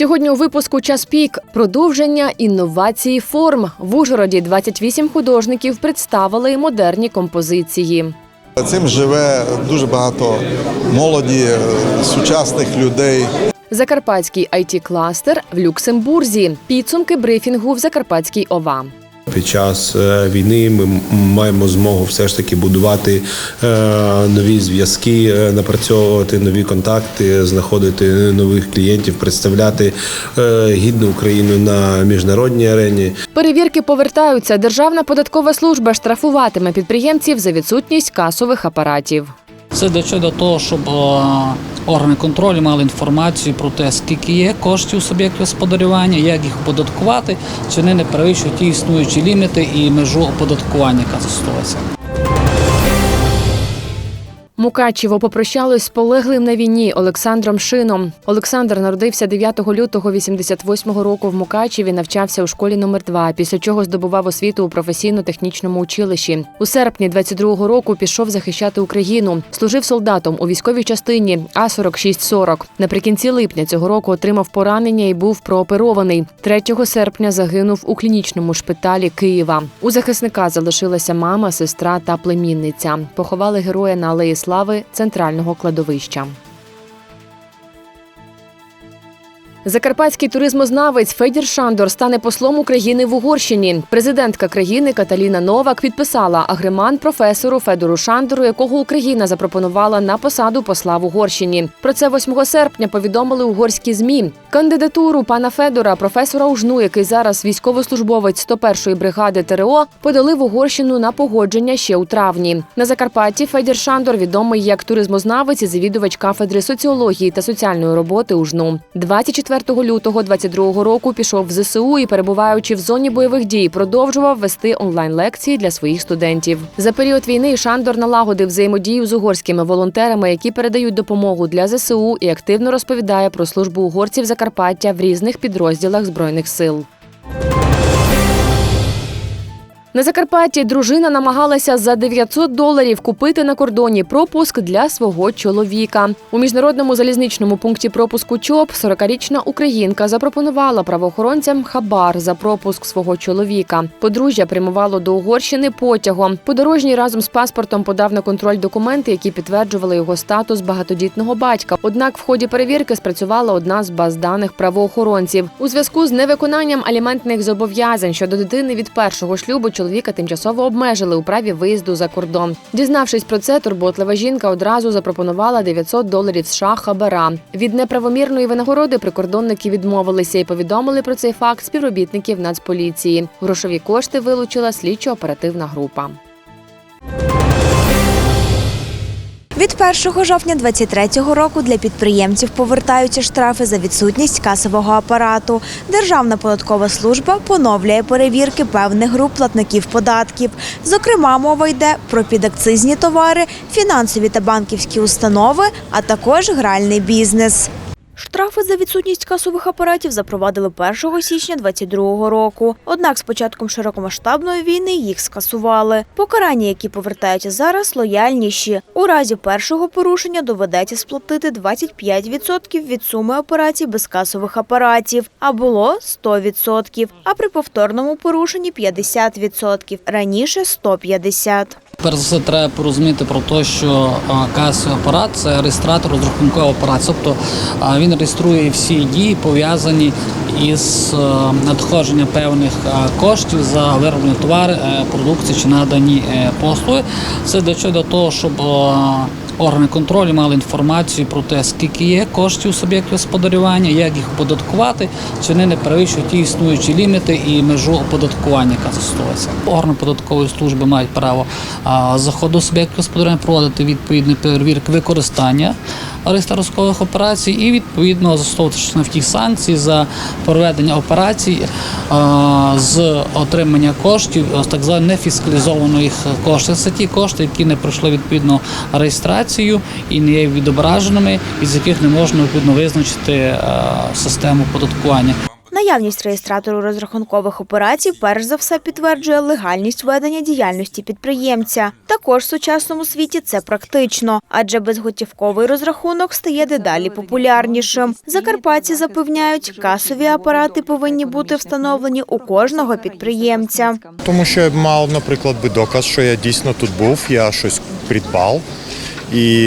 Сьогодні у випуску час пік продовження інновації форм. В Ужгороді 28 художників представили модерні композиції. Цим живе дуже багато молоді, сучасних людей. Закарпатський it кластер в Люксембурзі. Підсумки брифінгу в Закарпатській ОВА. Під час е, війни ми маємо змогу все ж таки будувати е, нові зв'язки, е, напрацьовувати нові контакти, знаходити нових клієнтів, представляти гідну Україну на міжнародній арені. Перевірки повертаються. Державна податкова служба штрафуватиме підприємців за відсутність касових апаратів. Це для до того, щоб е, органи контролю мали інформацію про те, скільки є коштів суб'єктів господарювання, як їх оподаткувати, чи вони не перевищують ті існуючі ліміти і межу оподаткування, яка застосовується. Мукачево попрощалось з полеглим на війні Олександром Шином. Олександр народився 9 лютого 88-го року в Мукачеві, навчався у школі номер 2 після чого здобував освіту у професійно-технічному училищі. У серпні 22-го року пішов захищати Україну. Служив солдатом у військовій частині А 4640 Наприкінці липня цього року отримав поранення і був прооперований. 3 серпня загинув у клінічному шпиталі Києва. У захисника залишилася мама, сестра та племінниця. Поховали героя на алеї слави центрального кладовища. Закарпатський туризмознавець Федір Шандор стане послом України в Угорщині. Президентка країни Каталіна Новак підписала агреман професору Федору Шандору, якого Україна запропонувала на посаду посла в Угорщині. Про це 8 серпня повідомили угорські змі. Кандидатуру пана Федора, професора Ужну, який зараз військовослужбовець 101-ї бригади ТРО, подали в Угорщину на погодження ще у травні. На Закарпатті Федір Шандор відомий як туризмознавець і завідувач кафедри соціології та соціальної роботи УЖНУ. 24 лютого 22 року пішов в ЗСУ і, перебуваючи в зоні бойових дій, продовжував вести онлайн-лекції для своїх студентів. За період війни Шандор налагодив взаємодію з угорськими волонтерами, які передають допомогу для ЗСУ і активно розповідає про службу угорців Закарпаття в різних підрозділах збройних сил. На Закарпатті дружина намагалася за 900 доларів купити на кордоні пропуск для свого чоловіка. У міжнародному залізничному пункті пропуску ЧОП 40-річна українка запропонувала правоохоронцям хабар за пропуск свого чоловіка. Подружжя прямувало до Угорщини потягом. Подорожній разом з паспортом подав на контроль документи, які підтверджували його статус багатодітного батька. Однак в ході перевірки спрацювала одна з баз даних правоохоронців. У зв'язку з невиконанням аліментних зобов'язань щодо дитини від першого шлюбу чоловіка тимчасово обмежили у праві виїзду за кордон. Дізнавшись про це, турботлива жінка одразу запропонувала 900 доларів США хабара. Від неправомірної винагороди прикордонники відмовилися і повідомили про цей факт співробітників Нацполіції. Грошові кошти вилучила слідчо-оперативна група. Від 1 жовтня 2023 року для підприємців повертаються штрафи за відсутність касового апарату. Державна податкова служба поновлює перевірки певних груп платників податків. Зокрема, мова йде про підакцизні товари, фінансові та банківські установи, а також гральний бізнес. Штрафи за відсутність касових апаратів запровадили 1 січня 2022 року. Однак з початком широкомасштабної війни їх скасували. Покарання, які повертаються зараз, лояльніші. У разі першого порушення доведеться сплатити 25% від суми операцій без касових апаратів, а було 100%, а при повторному порушенні 50%, раніше 150%. Перш за все, треба порозуміти про те, що касовий апарат це реєстратор розрахункового апарат. Тобто а, він реєструє всі дії, пов'язані із е, надходженням певних коштів за вироблені товари, е, продукції чи надані е, послуги. Це для чого? Для того, щоб е, органи контролю мали інформацію про те, скільки є коштів суб'єктів господарювання, як їх оподаткувати, чи вони не перевищують ті існуючі ліміти і межу оподаткування, яка застосовується. Органи податкової служби мають право заходу суб'єктів господарювання проводити відповідні перевірки використання реєстраторських операцій і відповідно застосовувати штрафні санкції за проведення операцій з отримання коштів з так званих нефіскалізованих коштів. Це ті кошти, які не пройшли відповідно реєстрацію і не є відображеними, із яких не можна відповідно визначити систему оподаткування. Наявність реєстратору розрахункових операцій перш за все підтверджує легальність ведення діяльності підприємця. Також в сучасному світі це практично, адже безготівковий розрахунок стає дедалі популярнішим. Закарпатці запевняють, касові апарати повинні бути встановлені у кожного підприємця. Тому що я мав, наприклад, би доказ, що я дійсно тут був, я щось придбав. І,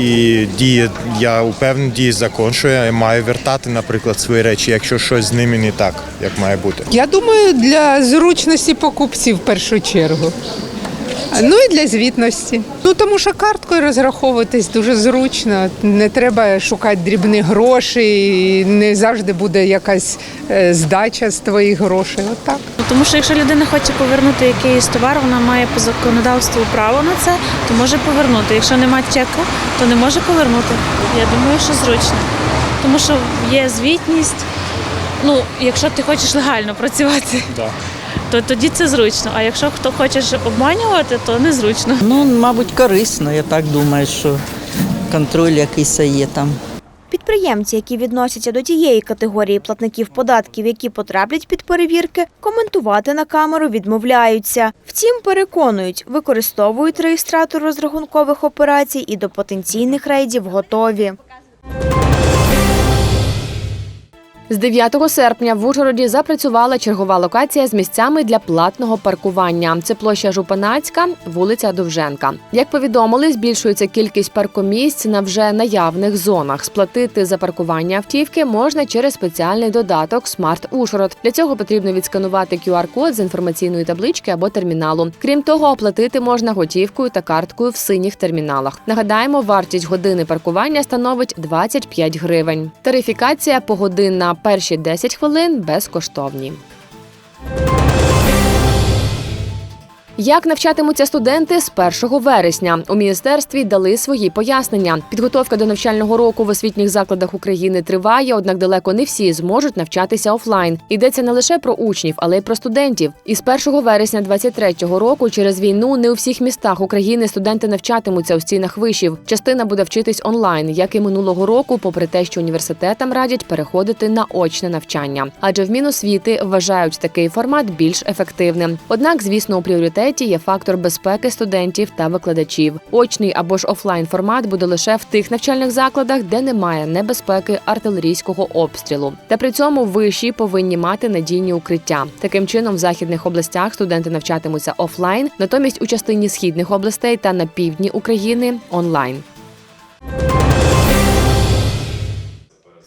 і діє, я упевнений, діє закон, що я маю вертати, наприклад, свої речі, якщо щось з ними не так, як має бути. Я думаю, для зручності покупців в першу чергу. Ну і для звітності. Ну тому що карткою розраховуватись дуже зручно. Не треба шукати дрібних грошей, не завжди буде якась е, здача з твоїх грошей. Отак. Тому що якщо людина хоче повернути якийсь товар, вона має по законодавству право на це, то може повернути. Якщо немає чеку, то не може повернути. Я думаю, що зручно. Тому що є звітність. Ну, якщо ти хочеш легально працювати, то тоді це зручно. А якщо хто хоче обманювати, то незручно. Ну, мабуть, корисно, я так думаю, що контроль якийсь є там. Підприємці, які відносяться до тієї категорії платників податків, які потраплять під перевірки, коментувати на камеру відмовляються. Втім, переконують, використовують реєстратор розрахункових операцій і до потенційних рейдів готові. З 9 серпня в Ужгороді запрацювала чергова локація з місцями для платного паркування. Це площа Жупанацька, вулиця Довженка. Як повідомили, збільшується кількість паркомісць на вже наявних зонах. Сплатити за паркування автівки можна через спеціальний додаток Смарт Ужгород. Для цього потрібно відсканувати QR-код з інформаційної таблички або терміналу. Крім того, оплатити можна готівкою та карткою в синіх терміналах. Нагадаємо, вартість години паркування становить 25 гривень. Тарифікація погодинна перші 10 хвилин безкоштовні. Як навчатимуться студенти з 1 вересня? У міністерстві дали свої пояснення. Підготовка до навчального року в освітніх закладах України триває, однак далеко не всі зможуть навчатися офлайн. Йдеться не лише про учнів, але й про студентів. Із 1 вересня 2023 року через війну не у всіх містах України студенти навчатимуться у стінах вишів. Частина буде вчитись онлайн, як і минулого року, попри те, що університетам радять переходити на очне навчання. Адже в Міносвіти вважають такий формат більш ефективним. Однак, звісно, у пріоритеті є фактор безпеки студентів та викладачів. Очний або ж офлайн формат буде лише в тих навчальних закладах, де немає небезпеки артилерійського обстрілу. Та при цьому виші повинні мати надійні укриття. Таким чином, в західних областях студенти навчатимуться офлайн, натомість у частині східних областей та на півдні України онлайн.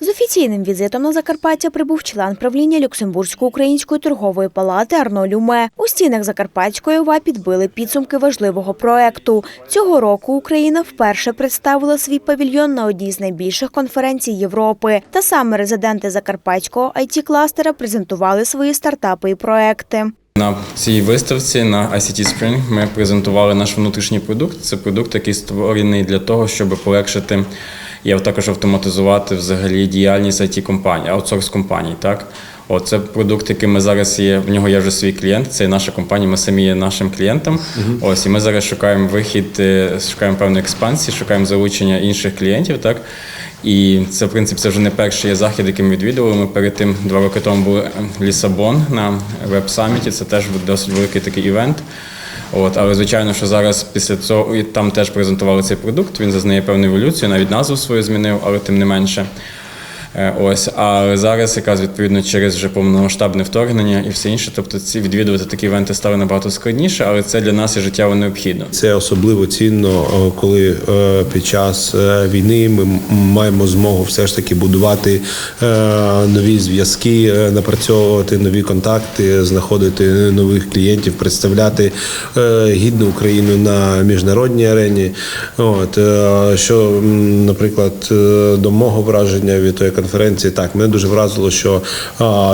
Офіційним візитом на Закарпаття прибув член правління Люксембурзько-української торгової палати Арно Люме. У стінах Закарпатської ОВА підбили підсумки важливого проекту. Цього року Україна вперше представила свій павільйон на одній з найбільших конференцій Європи. Та саме резиденти Закарпатського it кластера презентували свої стартапи і проекти. На цій виставці на ICT Spring ми презентували наш внутрішній продукт. Це продукт, який створений для того, щоб полегшити і також автоматизувати взагалі діяльність it компаній, аутсорс компаній. Так, О, це продукт, який ми зараз є. В нього є вже свій клієнт. Це наша компанія. Ми самі є нашим клієнтом. Ось і ми зараз шукаємо вихід, е, шукаємо певну експансію, шукаємо залучення інших клієнтів. Так. І це, в принципі, це вже не перший захід, який ми відвідували. Ми перед тим два роки тому були Лісабон на веб-саміті. Це теж досить великий такий івент. От, але звичайно, що зараз після цього і там теж презентували цей продукт. Він зазнає певну еволюцію, навіть назву свою змінив, але тим не менше. Е, Ось, а зараз якраз відповідно через вже повномасштабне вторгнення і все інше. Тобто ці відвідувати такі івенти стали набагато складніше, але це для нас і життєво необхідно. Це особливо цінно, коли е, під час е, війни ми маємо змогу все ж таки будувати нові зв'язки, напрацьовувати нові контакти, знаходити нових клієнтів, представляти гідну Україну на міжнародній арені. От що, наприклад, до мого враження від тої конференції, так мене дуже вразило, що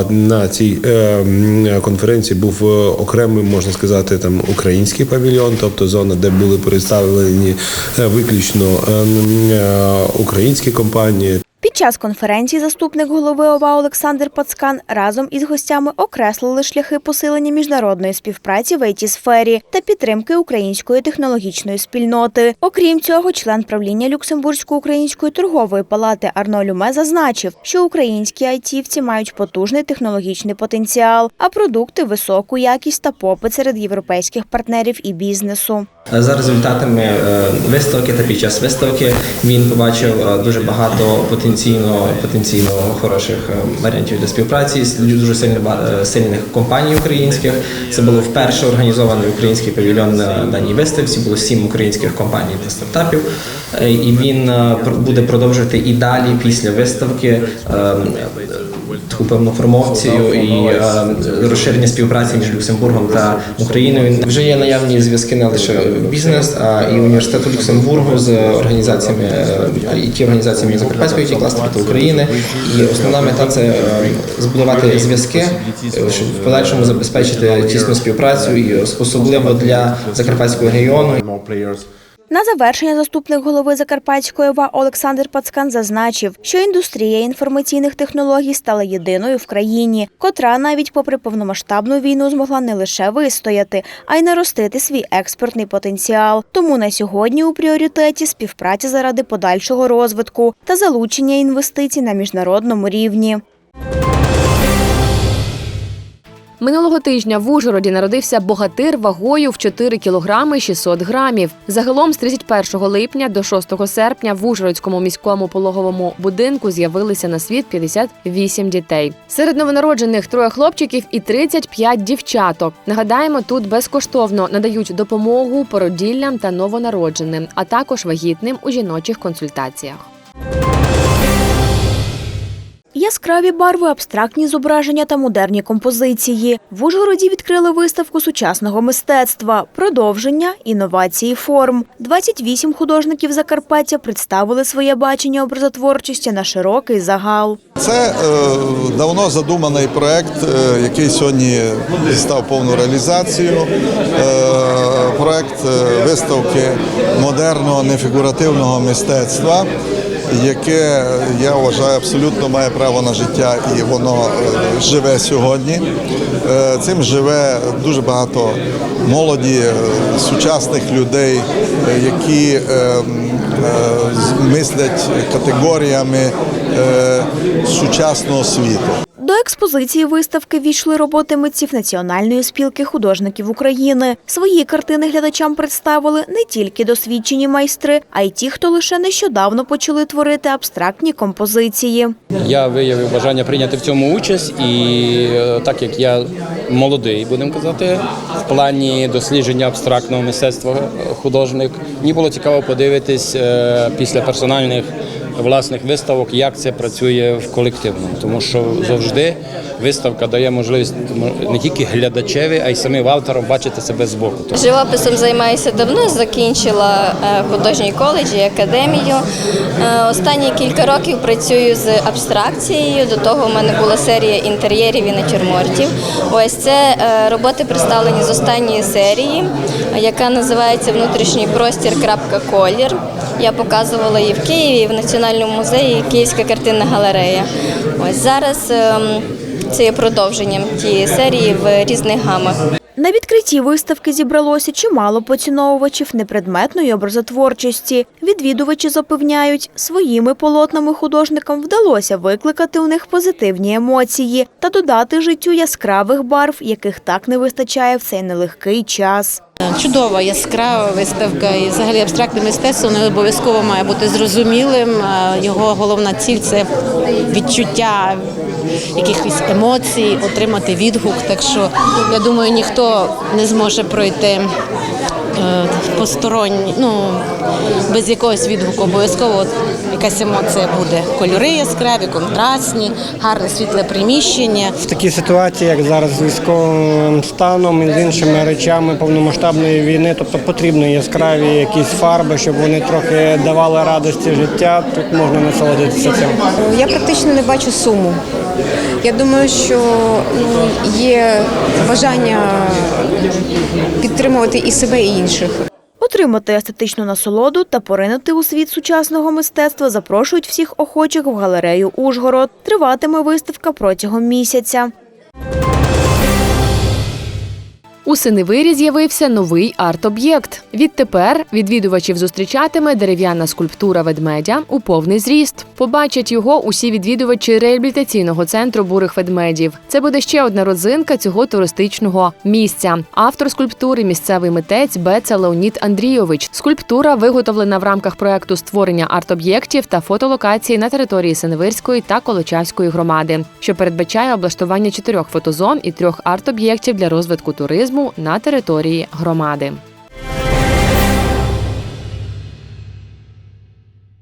на цій е, конференції був е, окремий, можна сказати, там український павільйон, тобто зона, де були представлені е, виключно е, е, українські компанії. Під час конференції заступник голови ОВА Олександр Пацкан разом із гостями окреслили шляхи посилення міжнародної співпраці в it сфері та підтримки української технологічної спільноти. Окрім цього, член правління Люксембурзько-української торгової палати Арно Люме зазначив, що українські айтівці мають потужний технологічний потенціал, а продукти високу якість та попит серед європейських партнерів і бізнесу. За результатами е, виставки та під час виставки він побачив е, дуже багато потенційно потенційно хороших е, варіантів для співпраці з дуже сильних е, сильних компаній українських. Це було вперше організований український павільйон на даній виставці. Було сім українських компаній та стартапів. Е, І він буде продовжувати і далі після виставки е, таку певну промоцію і е, розширення співпраці між Люксембургом та Україною. Вже є наявні зв'язки не лише бізнес, а і університету Люксембургу з організаціями it організаціями Закарпатської it кластеру та України. І основна мета це е, збудувати зв'язки, е, щоб в подальшому забезпечити тісну співпрацю і особливо для закарпатського регіону. На завершення заступник голови Закарпатської ОВА Олександр Пацкан зазначив, що індустрія інформаційних технологій стала єдиною в країні, котра навіть попри повномасштабну війну змогла не лише вистояти, а й наростити свій експортний потенціал. Тому на сьогодні у пріоритеті співпраця заради подальшого розвитку та залучення інвестицій на міжнародному рівні. Минулого тижня в Ужгороді народився богатир вагою в 4 кілограми 600 грамів. Загалом з 31 липня до 6 серпня в Ужгородському міському пологовому будинку з'явилися на світ 58 дітей. Серед новонароджених троє хлопчиків і 35 дівчаток. Нагадаємо, тут безкоштовно надають допомогу породіллям та новонародженим, а також вагітним у жіночих консультаціях. Яскраві барви, абстрактні зображення та модерні композиції. В Ужгороді відкрили виставку сучасного мистецтва, продовження, інновації форм. 28 художників Закарпаття представили своє бачення образотворчості на широкий загал. Це е, давно задуманий проект, е, який сьогодні став повну реалізацію. Е, проект е, виставки модерного нефігуративного мистецтва, яке я вважаю абсолютно має право на життя і воно е, живе сьогодні. Е, цим живе дуже багато молоді, е, сучасних людей, які е, м, е, з- мислять категоріями сучасного світу. Експозиції виставки війшли роботи митців Національної спілки художників України. Свої картини глядачам представили не тільки досвідчені майстри, а й ті, хто лише нещодавно почали творити абстрактні композиції. Я виявив бажання прийняти в цьому участь, і е, так як я молодий, будемо казати, в плані дослідження абстрактного мистецтва е, художник, мені було цікаво подивитись е, після персональних власних виставок, як це працює в колективному, тому що завжди виставка дає можливість не тільки глядачеві, а й самим авторам бачити себе збоку. Живописом займаюся давно, закінчила е, художній коледж і академію. Е, Останні кілька років працюю з абстракцією. До того в мене була серія інтер'єрів і натюрмортів. Ось це е, роботи представлені з останньої серії, яка називається Внутрішній простір. крапка колір. Я показувала її в Києві, в Національному музеї Київська картинна галерея. Ось зараз ем, це є продовженням тієї серії в різних гамах. На відкритті виставки зібралося чимало поціновувачів непредметної образотворчості. Відвідувачі запевняють, своїми полотнами художникам вдалося викликати у них позитивні емоції та додати життю яскравих барв, яких так не вистачає в цей нелегкий час. Чудова, яскрава виставка і взагалі абстрактне мистецтво не обов'язково має бути зрозумілим. Його головна ціль це відчуття якихось емоцій, отримати відгук. Так що я думаю, ніхто не зможе пройти посторонні, ну без якогось відгуку. Обов'язково от якась емоція буде. Кольори яскраві, контрастні, гарне світле приміщення. В такій ситуації, як зараз з військовим станом і з іншими речами повномасштабної війни, тобто потрібні яскраві якісь фарби, щоб вони трохи давали радості життя. Тут можна насолодитися цим. Я практично не бачу суму. Я думаю, що ну, є бажання підтримувати і себе, і інших. Отримати естетичну насолоду та поринути у світ сучасного мистецтва запрошують всіх охочих в галерею Ужгород. Триватиме виставка протягом місяця. У Синевирі з'явився новий арт-об'єкт. Відтепер відвідувачів зустрічатиме дерев'яна скульптура ведмедя у повний зріст. Побачать його усі відвідувачі реабілітаційного центру бурих ведмедів. Це буде ще одна родзинка цього туристичного місця. Автор скульптури місцевий митець Беца Леонід Андрійович. Скульптура виготовлена в рамках проекту створення арт-об'єктів та фотолокації на території Синевирської та Колочавської громади, що передбачає облаштування чотирьох фотозон і трьох арт-об'єктів для розвитку туризму на території громади.